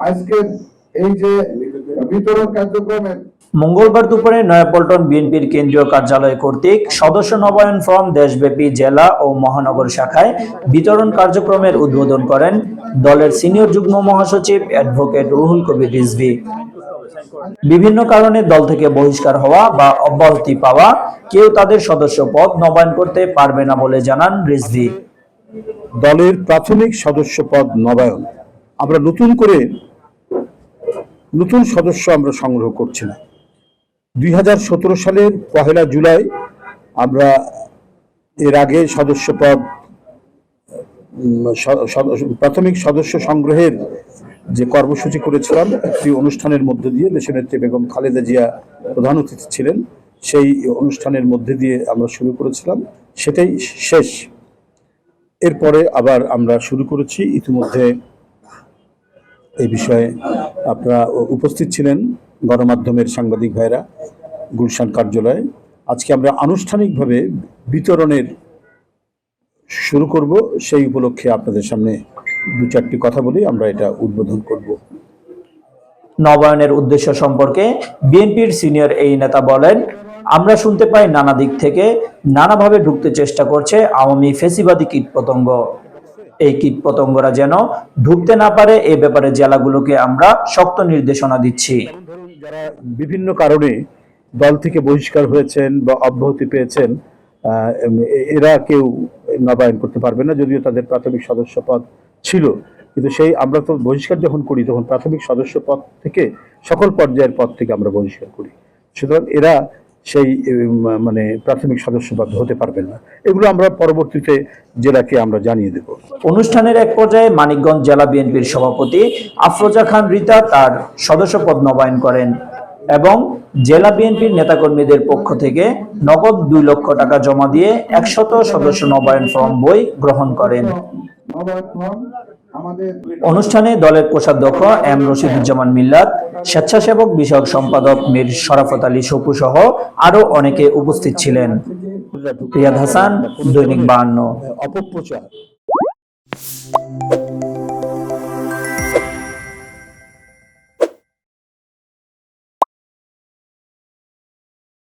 আজকের এই যে বিতরণ কার্যক্রমে মঙ্গলবার দুপুরে নয়াপল্টন বিএনপির কেন্দ্রীয় কার্যালয় কর্তৃক সদস্য নবায়ন ফর্ম দেশব্যাপী জেলা ও মহানগর শাখায় বিতরণ কার্যক্রমের উদ্বোধন করেন দলের সিনিয়র যুগ্ম মহাসচিব অ্যাডভোকেট রুহুল কবির রিজভী। বিভিন্ন কারণে দল থেকে বহিষ্কার হওয়া বা অব্যাহতি পাওয়া কেউ তাদের সদস্য পদ নবায়ন করতে পারবে না বলে জানান রিজভী। দলের প্রাথমিক সদস্য পদ নবায়ন। আমরা নতুন করে নতুন সদস্য আমরা সংগ্রহ করছি না। দুই হাজার সতেরো সালের পহেলা জুলাই আমরা এর আগে সদস্য পদ উম, স- স- প্রাথমিক সদস্য সংগ্রহের যে কর্মসূচি করেছিলাম একটি অনুষ্ঠানের মধ্যে দিয়ে দেশনেত্রী বেগম খালেদা জিয়া প্রধান অতিথি ছিলেন। সেই অনুষ্ঠানের মধ্যে দিয়ে আমরা শুরু করেছিলাম। সেটাই শেষ। এরপরে আবার আমরা শুরু করেছি। ইতিমধ্যে এই বিষয়ে আপনারা উপস্থিত ছিলেন গণমাধ্যমের সাংবাদিক ভাইরা গুলশান কার্যালয়ে। আজকে আমরা আনুষ্ঠানিকভাবে বিতরণের শুরু করব। সেই উপলক্ষে আপনাদের সামনে দু চারটি কথা বলি, আমরা এটা উদ্বোধন করব। নবায়নের উদ্দেশ্য সম্পর্কে বিএনপির সিনিয়র এই নেতা বলেন, আমরা শুনতে পাই নানা দিক থেকে নানাভাবে ঢুকতে চেষ্টা করছে আওয়ামী ফেসিবাদী কীটপতঙ্গ। এই কীটপতঙ্গরা যেন ঢুকতে না পারে, এ ব্যাপারে জেলাগুলোকে আমরা শক্ত নির্দেশনা দিচ্ছি। যারা বিভিন্ন কারণে দল থেকে বহিষ্কার হয়েছেন বা অব্যাহতি পেয়েছেন এরা কেউ নবায়ন করতে পারবে না, যদিও তাদের প্রাথমিক সদস্য পদ ছিল। কিন্তু সেই, আমরা তো বহিষ্কার যখন করি, তখন প্রাথমিক সদস্য পদ থেকে, সকল পর্যায়ের পদ থেকে আমরা বহিষ্কার করি। সুতরাং এরা সেই মানে প্রাথমিক সদস্য পদ হতে পারবেন না। এগুলো আমরা পরবর্তীতে জেলাকে আমরা জানিয়ে দেব। অনুষ্ঠানের এক পর্যায়ে মানিকগঞ্জ জেলা বিএনপির সভাপতি আফরোজা খান রিতা তার সদস্যপদ নবায়ন করেন এবং জেলা বিএনপির নেতাকর্মীদের পক্ষ থেকে নগদ দুই লক্ষ টাকা জমা দিয়ে একশত সদস্য নবায়ন ফর্ম বই গ্রহণ করেন। নবায়ন ফর্ম আমাদের অনুষ্ঠানে দলের কোষাধ্যক্ষ এম রশিদুজ্জামান মিল্লাত স্বেচ্ছাসেবক বিষয়ক সম্পাদক মীর শরাফত আলী সপু সহ আরও অনেকে উপস্থিত ছিলেন। রিয়াদ হাসান, দৈনিক বাহান্ন অপপ্রচার।